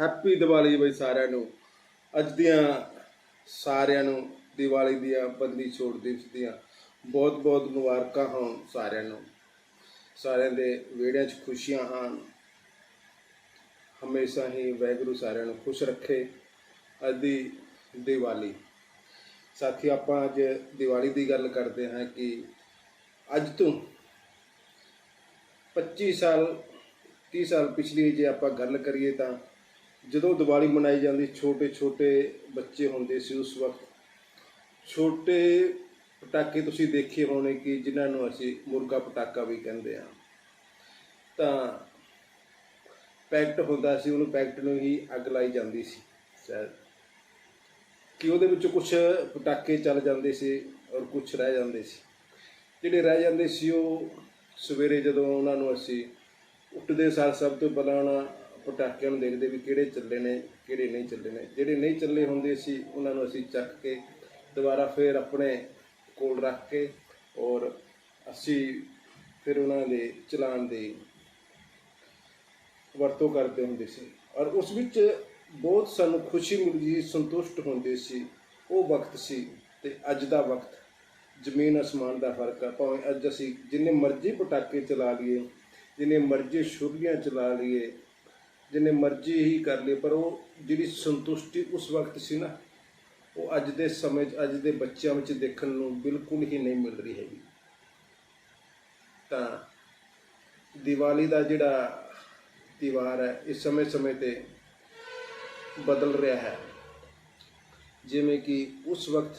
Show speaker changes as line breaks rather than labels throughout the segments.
Happy Diwali ਬਈ ਸਾਰਿਆਂ ਨੂੰ। ਅੱਜ ਦੀਆਂ ਸਾਰਿਆਂ ਨੂੰ ਦੀਵਾਲੀ ਦੀਆਂ ਬੰਦੀ ਛੋੜ ਦਿਵਸ ਦੀਆਂ ਬਹੁਤ ਬਹੁਤ ਮੁਬਾਰਕਾਂ ਹੋਣ ਸਾਰਿਆਂ ਨੂੰ। ਸਾਰਿਆਂ ਦੇ ਵਿਹੜਿਆਂ 'ਚ ਖੁਸ਼ੀਆਂ ਆਣ ਹਮੇਸ਼ਾ ਹੀ ਵਾਹਿਗੁਰੂ ਸਾਰਿਆਂ ਨੂੰ ਖੁਸ਼ ਰੱਖੇ। ਅੱਜ ਦੀ ਦੀਵਾਲੀ। ਸਾਥੀ, ਆਪਾਂ ਅੱਜ ਦੀਵਾਲੀ ਦੀ ਗੱਲ ਕਰਦੇ ਹਾਂ ਕਿ ਅੱਜ ਤੋਂ 25 ਸਾਲ 30 ਸਾਲ ਪਿਛਲੀ ਜੇ ਆਪਾਂ ਗੱਲ ਕਰੀਏ ਤਾਂ ਜਦੋਂ ਦੀਵਾਲੀ ਮਨਾਈ ਜਾਂਦੀ ਛੋਟੇ ਛੋਟੇ ਬੱਚੇ ਹੁੰਦੇ ਸੀ ਉਸ ਵਕਤ। ਛੋਟੇ ਪਟਾਕੇ ਤੁਸੀਂ ਦੇਖੇ ਹੋਣੇ ਕਿ ਜਿਨ੍ਹਾਂ ਨੂੰ ਅਸੀਂ ਮੁਰਗਾ ਪਟਾਕਾ ਵੀ ਕਹਿੰਦੇ ਆ ਤਾਂ ਪੈਕਟ ਹੁੰਦਾ ਸੀ, ਉਹਨੂੰ ਪੈਕਟ ਨੂੰ ਹੀ ਅੱਗ ਲਾਈ ਜਾਂਦੀ ਸੀ, ਸ਼ਾਇਦ। ਕਿ ਉਹਦੇ ਵਿੱਚ ਕੁਝ ਪਟਾਕੇ ਚੱਲ ਜਾਂਦੇ ਸੀ ਔਰ ਕੁਝ ਰਹਿ ਜਾਂਦੇ ਸੀ। ਜਿਹੜੇ ਰਹਿ ਜਾਂਦੇ ਸੀ ਉਹ ਸਵੇਰੇ ਜਦੋਂ ਉਹਨਾਂ ਨੂੰ ਅਸੀਂ ਉੱਠਦੇ ਸਾਰ ਸਭ ਤੋਂ ਪਹਿਲਾਂ ਉਹਨਾਂ ਪਟਾਕਿਆਂ ਨੂੰ ਦੇਖਦੇ ਵੀ ਕਿਹੜੇ ਚੱਲੇ ਨੇ, ਕਿਹੜੇ ਨਹੀਂ ਚੱਲੇ ਨੇ। ਜਿਹੜੇ ਨਹੀਂ ਚੱਲੇ ਹੁੰਦੇ ਸੀ, ਉਹਨਾਂ ਨੂੰ ਅਸੀਂ ਚੱਕ ਕੇ ਦੁਬਾਰਾ ਫਿਰ ਆਪਣੇ ਕੋਲ ਰੱਖ ਕੇ ਔਰ ਅਸੀਂ ਫਿਰ ਉਹਨਾਂ ਦੇ ਚਲਾਉਣ ਦੀ ਵਰਤੋਂ ਕਰਦੇ ਹੁੰਦੇ ਸੀ। ਔਰ ਉਸ ਵਿੱਚ ਬਹੁਤ ਸਾਨੂੰ ਖੁਸ਼ੀ ਮਿਲਦੀ ਸੀ, ਸੰਤੁਸ਼ਟ ਹੁੰਦੇ ਸੀ। ਉਹ ਵਕਤ ਸੀ ਤੇ ਅੱਜ ਦਾ ਵਕਤ। ਜ਼ਮੀਨ ਅਸਮਾਨ ਦਾ ਫ਼ਰਕ ਆ। ਭਾਵੇਂ ਅੱਜ ਅਸੀਂ ਜਿੰਨੇ ਮਰਜ਼ੀ ਪਟਾਕੇ ਚਲਾ ਲਈਏ, ਜਿੰਨੇ ਮਰਜ਼ੀ ਛੁਰੀਆਂ ਚਲਾ ਲਈਏ ਜਿੰਨੇ ਮਰਜ਼ੀ ਹੀ ਕਰ ਲਈਏ ਪਰ ਉਹ ਜਿਹੜੀ ਸੰਤੁਸ਼ਟੀ ਉਸ ਵਕਤ ਸੀ ਨਾ, ਉਹ ਅੱਜ ਦੇ ਸਮੇਂ 'ਚ, ਅੱਜ ਦੇ ਬੱਚਿਆਂ ਵਿੱਚ ਦੇਖਣ ਨੂੰ ਬਿਲਕੁਲ ਹੀ ਨਹੀਂ ਮਿਲ ਰਹੀ ਹੈਗੀ। ਤਾਂ ਦੀਵਾਲੀ ਦਾ ਜਿਹੜਾ ਤਿਉਹਾਰ ਹੈ ਇਸ ਸਮੇਂ ਸਮੇਂ ਤੇ ਬਦਲ ਰਿਹਾ ਹੈ। ਜਿਵੇਂ ਕਿ ਉਸ ਵਕਤ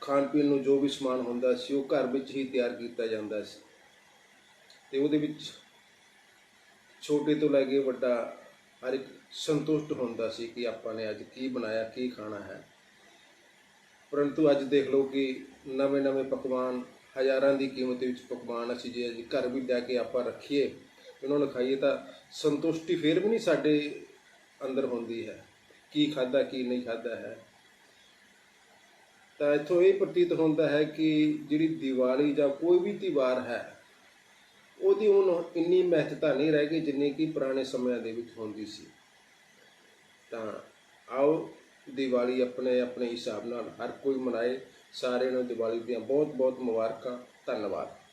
ਖਾਣ ਪੀਣ ਨੂੰ ਜੋ ਵੀ ਸਮਾਨ ਹੁੰਦਾ ਸੀ, ਉਹ ਘਰ ਵਿੱਚ ਹੀ ਤਿਆਰ ਕੀਤਾ ਜਾਂਦਾ ਸੀ। ਤੇ ਉਹਦੇ ਵਿੱਚ ਛੋਟੇ ਤੋਂ ਲੈ ਕੇ ਵੱਡਾ ਹਰ ਇੱਕ ਸੰਤੁਸ਼ਟ ਹੁੰਦਾ ਸੀ ਕਿ ਆਪਾਂ ਨੇ ਅੱਜ ਕੀ ਬਣਾਇਆ, ਕੀ ਖਾਣਾ ਹੈ। ਪਰੰਤੂ ਅੱਜ ਦੇਖ ਲਓ ਕਿ ਨਵੇਂ ਨਵੇਂ ਪਕਵਾਨ ਹਜ਼ਾਰਾਂ ਦੀ ਕੀਮਤ ਵਿੱਚ ਪਕਵਾਨ ਅਸੀਂ ਜੇ ਅੱਜ ਘਰ ਵੀ ਲੈ ਕੇ ਆਪਾਂ ਰੱਖੀਏ ਉਹਨਾਂ ਨੂੰ ਖਾਈਏ ਤਾਂ ਸੰਤੁਸ਼ਟੀ ਫਿਰ ਵੀ ਨਹੀਂ ਸਾਡੇ ਅੰਦਰ ਹੁੰਦੀ ਹੈ। ਕੀ ਖਾਦਾ ਕੀ ਨਹੀਂ ਖਾਦਾ ਹੈ। ਤਾਂ ਇੱਥੋਂ ਇਹ ਪ੍ਰਤੀਤ ਹੁੰਦਾ ਹੈ ਕਿ ਜਿਹੜੀ ਦੀਵਾਲੀ ਜਾਂ ਕੋਈ ਵੀ ਤਿਉਹਾਰ ਹੈ ਉਹਦੀ ਹੁਣ ਇੰਨੀ ਮਹੱਤਤਾ ਨਹੀਂ ਰਹਿ ਗਈ ਜਿੰਨੀ ਕਿ ਪੁਰਾਣੇ ਸਮਿਆਂ ਦੇ ਵਿੱਚ ਹੁੰਦੀ ਸੀ। ਤਾਂ ਆਓ ਦੀਵਾਲੀ ਆਪਣੇ ਆਪਣੇ ਹਿਸਾਬ ਨਾਲ ਹਰ ਕੋਈ ਮਨਾਏ, ਸਾਰਿਆਂ ਨੂੰ ਦੀਵਾਲੀ ਦੀਆਂ ਬਹੁਤ ਬਹੁਤ ਮੁਬਾਰਕਾਂ। ਧੰਨਵਾਦ।